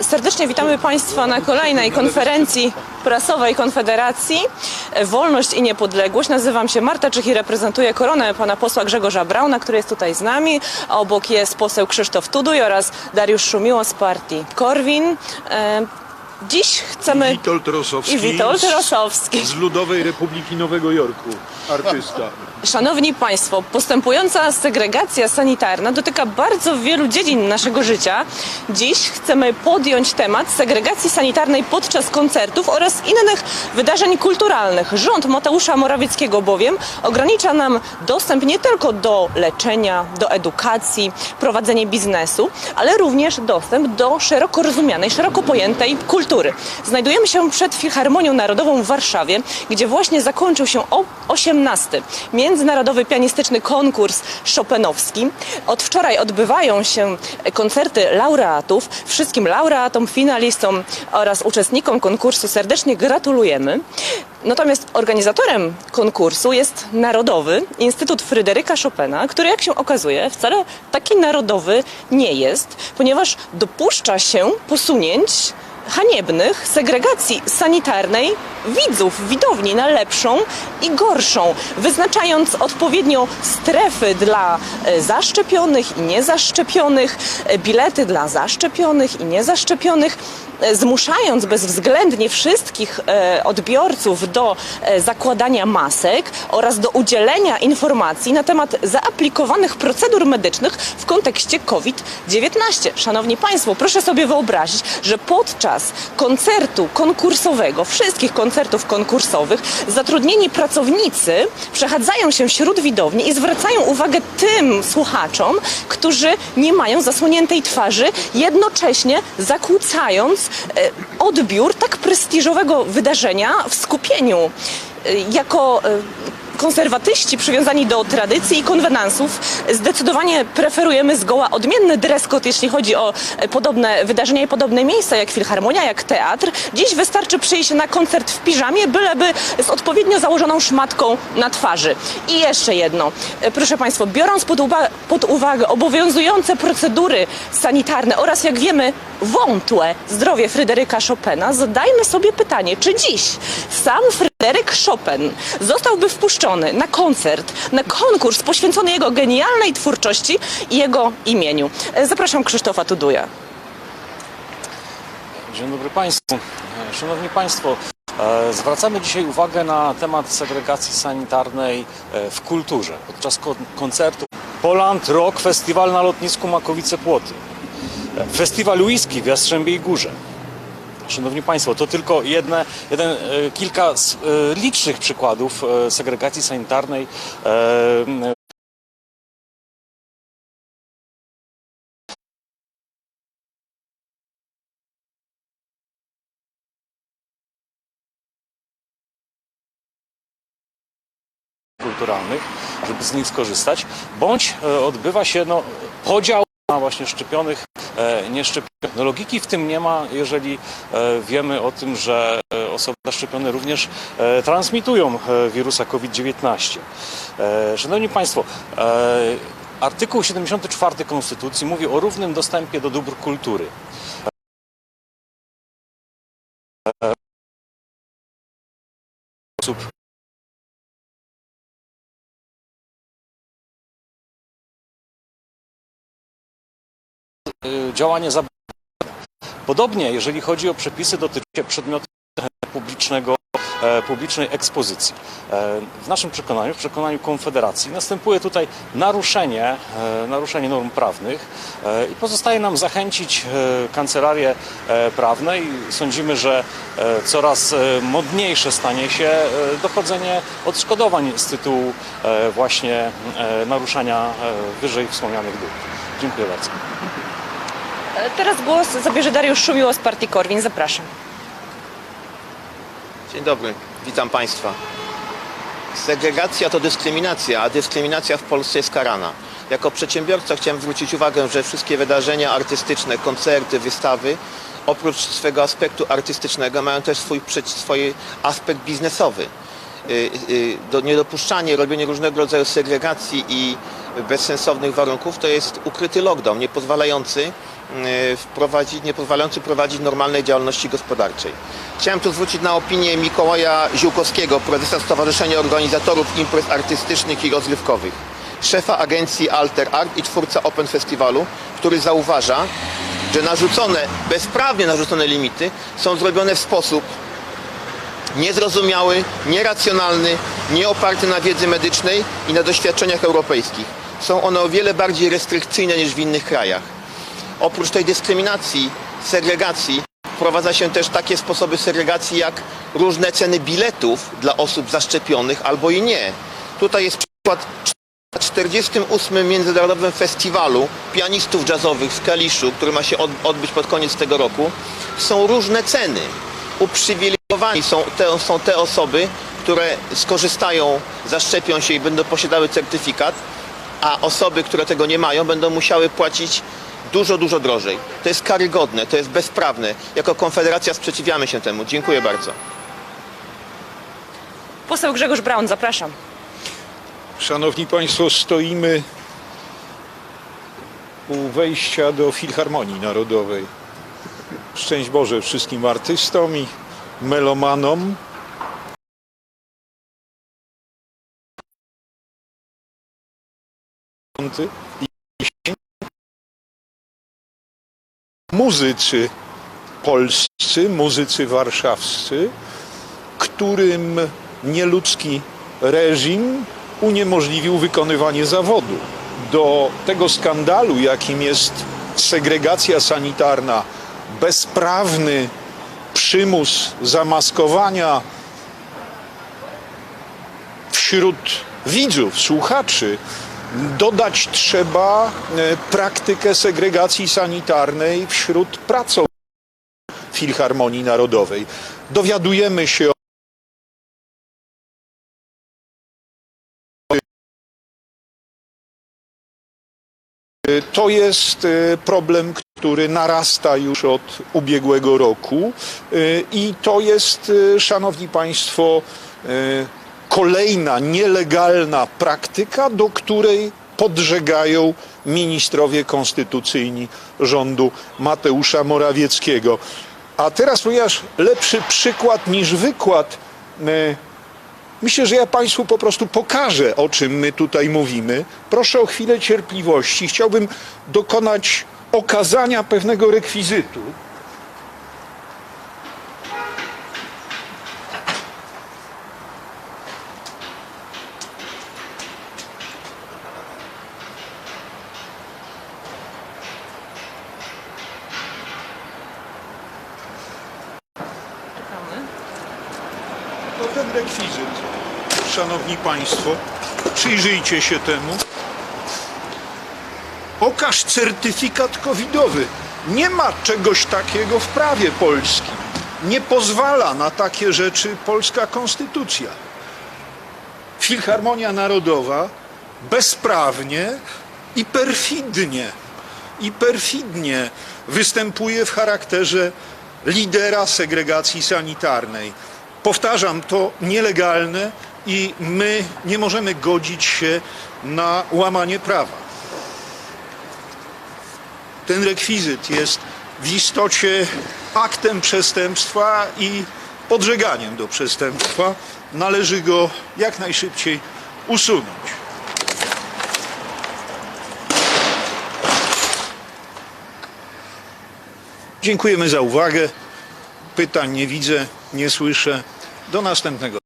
Serdecznie witamy Państwa na kolejnej konferencji prasowej Konfederacji Wolność i Niepodległość. Nazywam się Marta Czech i reprezentuję koronę pana posła Grzegorza Brauna, który jest tutaj z nami. Obok jest poseł Krzysztof Tuduj oraz Dariusz Szumiło z partii Korwin. E, Dziś chcemy... Witold Rosowski. I Witold Rosowski. Z Ludowej Republiki Nowego Jorku. Artysta. Szanowni Państwo, postępująca segregacja sanitarna dotyka bardzo wielu dziedzin naszego życia. Dziś chcemy podjąć temat segregacji sanitarnej podczas koncertów oraz innych wydarzeń kulturalnych. Rząd Mateusza Morawieckiego bowiem ogranicza nam dostęp nie tylko do leczenia, do edukacji, prowadzenie biznesu, ale również dostęp do szeroko rozumianej, szeroko pojętej kultury. Znajdujemy się przed Filharmonią Narodową w Warszawie, gdzie właśnie zakończył się o 18. Międzynarodowy Pianistyczny Konkurs Chopinowski. Od wczoraj odbywają się koncerty laureatów. Wszystkim laureatom, finalistom oraz uczestnikom konkursu serdecznie gratulujemy. Natomiast organizatorem konkursu jest Narodowy Instytut Fryderyka Chopina, który jak się okazuje wcale taki narodowy nie jest, ponieważ dopuszcza się posunięć haniebnych segregacji sanitarnej widzów, widowni na lepszą i gorszą, wyznaczając odpowiednio strefy dla e, zaszczepionych i niezaszczepionych, e, bilety dla zaszczepionych i niezaszczepionych, zmuszając bezwzględnie wszystkich e, odbiorców do e, zakładania masek oraz do udzielenia informacji na temat zaaplikowanych procedur medycznych w kontekście COVID-19. Szanowni Państwo, proszę sobie wyobrazić, że podczas koncertu konkursowego, wszystkich koncertów konkursowych, zatrudnieni pracownicy przechadzają się wśród widowni i zwracają uwagę tym słuchaczom, którzy nie mają zasłoniętej twarzy, jednocześnie zakłócając odbiór tak prestiżowego wydarzenia w skupieniu. E, Jako e, konserwatyści przywiązani do tradycji i konwenansów zdecydowanie preferujemy zgoła odmienny dress code, jeśli chodzi o e, podobne wydarzenia i podobne miejsca, jak filharmonia, jak teatr. Dziś wystarczy przyjść na koncert w piżamie, byleby z odpowiednio założoną szmatką na twarzy. I jeszcze jedno. E, Proszę Państwa, biorąc pod, pod uwagę obowiązujące procedury sanitarne oraz, jak wiemy, wątłe zdrowie Fryderyka Chopina, zadajmy sobie pytanie, czy dziś sam Fryderyk Chopin zostałby wpuszczony na koncert, na konkurs poświęcony jego genialnej twórczości i jego imieniu. E, Zapraszam Krzysztofa Tuduja. Dzień dobry Państwu. E, Szanowni Państwo, e, zwracamy dzisiaj uwagę na temat segregacji sanitarnej w kulturze. Podczas kon- koncertu Poland Rock Festiwal na lotnisku Makowice-Płoty. E, Festiwal Whisky w Jastrzębiej Górze. Szanowni Państwo, to tylko jedne, jeden, e, kilka z e, licznych przykładów e, segregacji sanitarnej kulturalnych, żeby z nich skorzystać, bądź odbywa się no, podział na właśnie szczepionych, e, nieszczepionych. No, logiki w tym nie ma, jeżeli e, wiemy o tym, że e, osoby zaszczepione również transmitują wirusa COVID-19. E, Szanowni Państwo, artykuł 74 Konstytucji mówi o równym dostępie do dóbr kultury. Osób działanie za Podobnie, jeżeli chodzi o przepisy dotyczące przedmiotów publicznego, e, publicznej ekspozycji. E, W naszym przekonaniu, w przekonaniu Konfederacji następuje tutaj naruszenie, e, naruszenie norm prawnych i pozostaje nam zachęcić kancelarię prawne i sądzimy, że coraz modniejsze stanie się dochodzenie odszkodowań z tytułu właśnie naruszania wyżej wspomnianych dóbr. Dziękuję bardzo. Teraz głos zabierze Dariusz Szumiło z partii Korwin. Zapraszam. Dzień dobry, witam Państwa. Segregacja to dyskryminacja, a dyskryminacja w Polsce jest karana. Jako przedsiębiorca chciałem zwrócić uwagę, że wszystkie wydarzenia artystyczne, koncerty, wystawy, oprócz swego aspektu artystycznego, mają też swój, swój aspekt biznesowy. Y, y, Do, niedopuszczanie, robienie różnego rodzaju segregacji i bezsensownych warunków to jest ukryty lockdown, nie pozwalający wprowadzić, nie pozwalający prowadzić normalnej działalności gospodarczej. Chciałem tu zwrócić na opinię Mikołaja Ziółkowskiego, prezesa Stowarzyszenia Organizatorów Imprez Artystycznych i Rozrywkowych, szefa agencji Alter Art i twórca Open Festiwalu, który zauważa, że narzucone, bezprawnie narzucone limity są zrobione w sposób niezrozumiały, nieracjonalny, nieoparty na wiedzy medycznej i na doświadczeniach europejskich. Są one o wiele bardziej restrykcyjne niż w innych krajach. Oprócz tej dyskryminacji, segregacji, wprowadza się też takie sposoby segregacji jak różne ceny biletów dla osób zaszczepionych albo i nie. Tutaj jest przykład na 48. Międzynarodowym Festiwalu Pianistów Jazzowych w Kaliszu, który ma się od- odbyć pod koniec tego roku, są różne ceny. Uprzywilejowani są te, są te osoby, które skorzystają, zaszczepią się i będą posiadały certyfikat, a osoby, które tego nie mają, będą musiały płacić dużo, dużo drożej. To jest karygodne, to jest bezprawne. Jako Konfederacja sprzeciwiamy się temu. Dziękuję bardzo. Poseł Grzegorz Braun, zapraszam. Szanowni Państwo, stoimy u wejścia do Filharmonii Narodowej. Szczęść Boże wszystkim artystom i melomanom. Muzycy polscy, muzycy warszawscy, którym nieludzki reżim uniemożliwił wykonywanie zawodu. Do tego skandalu, jakim jest segregacja sanitarna, bezprawny przymus zamaskowania wśród widzów, słuchaczy, dodać trzeba e, praktykę segregacji sanitarnej wśród pracowników Filharmonii Narodowej. Dowiadujemy się To jest e, problem, który narasta już od ubiegłego roku e, i to jest, szanowni państwo, kolejna nielegalna praktyka, do której podżegają ministrowie konstytucyjni rządu Mateusza Morawieckiego. A teraz, ponieważ lepszy przykład niż wykład, e, Myślę, że ja Państwu po prostu pokażę, o czym my tutaj mówimy. Proszę o chwilę cierpliwości. Chciałbym dokonać okazania pewnego rekwizytu. Ten rekwizyt, szanowni państwo, przyjrzyjcie się temu. Okaż certyfikat covidowy. Nie ma czegoś takiego w prawie polskim. Nie pozwala na takie rzeczy polska konstytucja. Filharmonia Narodowa bezprawnie i perfidnie, i perfidnie występuje w charakterze lidera segregacji sanitarnej. Powtarzam, to nielegalne i my nie możemy godzić się na łamanie prawa. Ten rekwizyt jest w istocie aktem przestępstwa i podżeganiem do przestępstwa. Należy go jak najszybciej usunąć. Dziękujemy za uwagę. Pytań nie widzę, nie słyszę. Do następnego